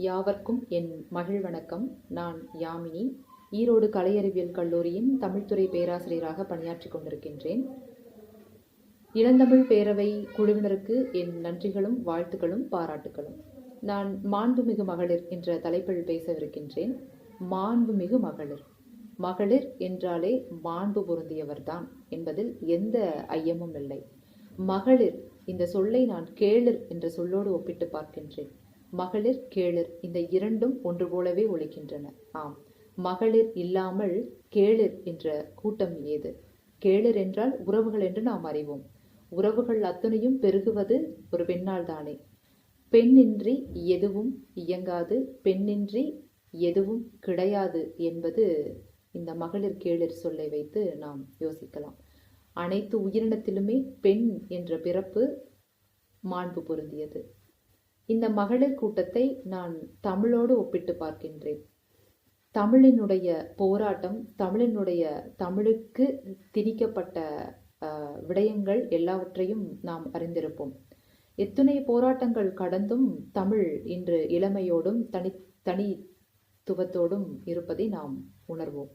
யாவர்க்கும் என் மகிழ் வணக்கம். நான் யாமினி. ஈரோடு கலையறிவியல் கல்லூரியின் தமிழ்துறை பேராசிரியராக பணியாற்றிக் கொண்டிருக்கின்றேன். இளந்தமிழ் பேரவை குழுவினருக்கு என் நன்றிகளும் வாழ்த்துக்களும் பாராட்டுகளும் நான் மாண்புமிகு மகளிர் என்ற தலைப்பில் பேசவிருக்கின்றேன். மாண்புமிகு மகளிர். மகளிர் என்றாலே மாண்பு பொருந்தியவர்தான் என்பதில் எந்த ஐயமும் இல்லை. மகளிர் இந்த சொல்லை நான் கேளிர் என்ற சொல்லோடு ஒப்பிட்டு பார்க்கின்றேன். மகளிர் கேளிர் இந்த இரண்டும் ஒன்று போலவே ஒழிக்கின்றன ஆம் மகளிர் இல்லாமல் கேளிர் என்ற கூட்டம் ஏது? கேளிர் என்றால் உறவுகள் என்று நாம் அறிவோம். உறவுகள் அத்தனையும் பெருகுவது ஒரு பெண்ணால் தானே. பெண்ணின்றி எதுவும் இயங்காது பெண்ணின்றி எதுவும் கிடையாது என்பது இந்த மகளிர் கேளிர் சொல்லை வைத்து நாம் யோசிக்கலாம். அனைத்து உயிரினத்திலுமே பெண் என்ற பிறப்பு மாண்பு பொருந்தியது. இந்த மகளிர் கூட்டத்தை நான் தமிழோடு ஒப்பிட்டு பார்க்கின்றேன். தமிழினுடைய போராட்டம் தமிழினுடைய தமிழுக்கு திணிக்கப்பட்ட விடயங்கள் எல்லாவற்றையும் நாம் அறிந்திருப்போம். எத்தனை போராட்டங்கள் கடந்தும் தமிழ் இன்று இளமையோடும் தனி தனித்துவத்தோடும் இருப்பதை நாம் உணர்வோம்.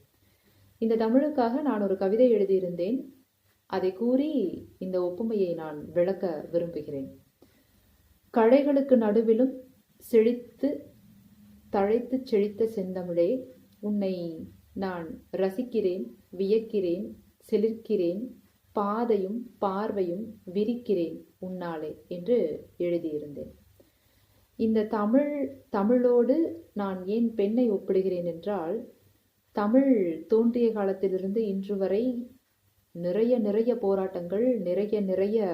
இந்த தமிழுக்காக நான் ஒரு கவிதை எழுதியிருந்தேன். அதை கூறி இந்த ஒப்புமையை நான் விளக்க விரும்புகிறேன். கழைகளுக்கு நடுவிலும் செழித்து தழைத்து செழித்த செந்தமிழே உன்னை நான் ரசிக்கிறேன் வியக்கிறேன் செலிர்க்கிறேன் பாதையும் பார்வையும் விரிக்கிறேன் உன்னாலே என்று எழுதியிருந்தேன். இந்த தமிழ் தமிழோடு நான் ஏன் பெண்ணை ஒப்பிடுகிறேன் என்றால் தமிழ் தோன்றிய காலத்திலிருந்து இன்று வரை நிறைய நிறைய போராட்டங்கள் நிறைய நிறைய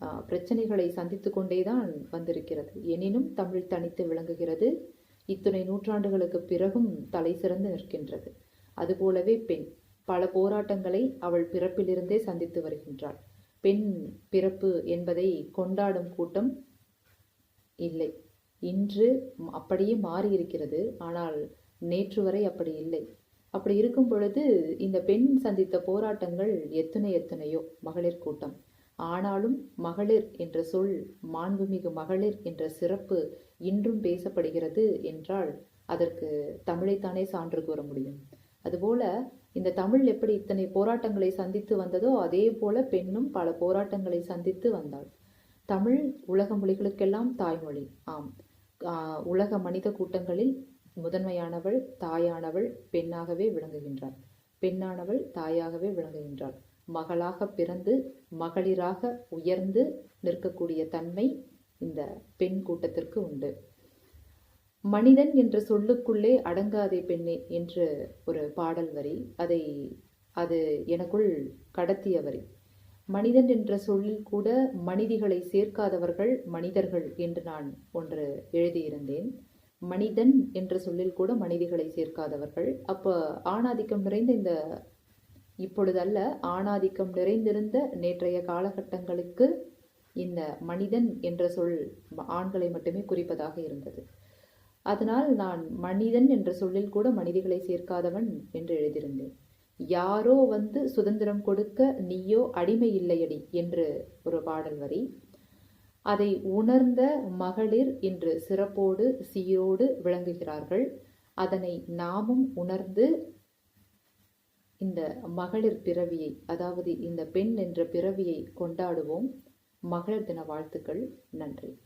பிரச்சனைகளை சந்தித்து கொண்டேதான் வந்திருக்கிறது. எனினும் தமிழ் தனித்து விளங்குகிறது. இத்துணை நூற்றாண்டுகளுக்கு பிறகும் தலை சிறந்து நிற்கின்றது. அதுபோலவே பெண் பல போராட்டங்களை அவள் பிறப்பிலிருந்தே சந்தித்து வருகின்றாள். பெண் பிறப்பு என்பதை கொண்டாடும் கூட்டம் இல்லை. இன்று அப்படியே மாறி இருக்கிறது ஆனால் நேற்று வரை அப்படி இல்லை. அப்படி இருக்கும் பொழுது இந்த பெண் சந்தித்த போராட்டங்கள் எத்தனை எத்தனையோ மகளிர் கூட்டம். ஆனாலும் மகளிர் என்ற சொல் மாண்புமிகு மகளிர் என்ற சிறப்பு இன்றும் பேசப்படுகிறது என்றால் அதற்கு தமிழைத்தானே சான்று கூற முடியும். அதுபோல இந்த தமிழ் எப்படி இத்தனை போராட்டங்களை சந்தித்து வந்ததோ அதே போல பெண்ணும் பல போராட்டங்களை சந்தித்து வந்தாள். தமிழ் உலக மொழிகளுக்கெல்லாம் தாய்மொழி. ஆம். உலக மனித கூட்டங்களில் முதன்மையானவள் தாயானவள் பெண்ணாகவே விளங்குகின்றாள். பெண்ணானவள் தாயாகவே விளங்குகின்றாள். மகளாக பிறந்து மகளிராக உயர்ந்து நிற்கக்கூடிய தன்மை இந்த பெண் கூட்டத்திற்கு உண்டு. மனிதன் என்ற சொல்லுக்குள்ளே அடங்காதே பெண்ணே என்று ஒரு பாடல் வரி. அதை அது எனக்குள் கடத்திய வரி. மனிதன் என்ற சொல்லில் கூட மனிதிகளை சேர்க்காதவர்கள் மனிதர்கள் என்று நான் ஒன்று எழுதியிருந்தேன். மனிதன் என்ற சொல்லில் கூட மனிதிகளை சேர்க்காதவர்கள். அப்போ ஆணாதிக்கம் நிறைந்த இந்த இப்பொழுதல்ல ஆணாதிக்கம் நிறைந்திருந்த நேற்றைய காலகட்டங்களுக்கு இந்த மனிதன் என்ற சொல் ஆண்களை மட்டுமே குறிப்பதாக இருந்தது. அதனால் நான் மனிதன் என்ற சொல்லில் கூட மனிதர்களை சேர்க்காதவன் என்று எழுதியிருந்தேன். யாரோ வந்து சுதந்திரம் கொடுக்க நீயோ அடிமை இல்லையடி என்று ஒரு பாடல் வரி. அதை உணர்ந்த மகளிர் இன்று சிறப்போடு சீரோடு விளங்குகிறார்கள். அதனை நாமும் உணர்ந்து இந்த மகளிர் பிறவியை அதாவது இந்த பெண் என்ற பிறவியை கொண்டாடுவோம். மகளிர் தின வாழ்த்துக்கள். நன்றி.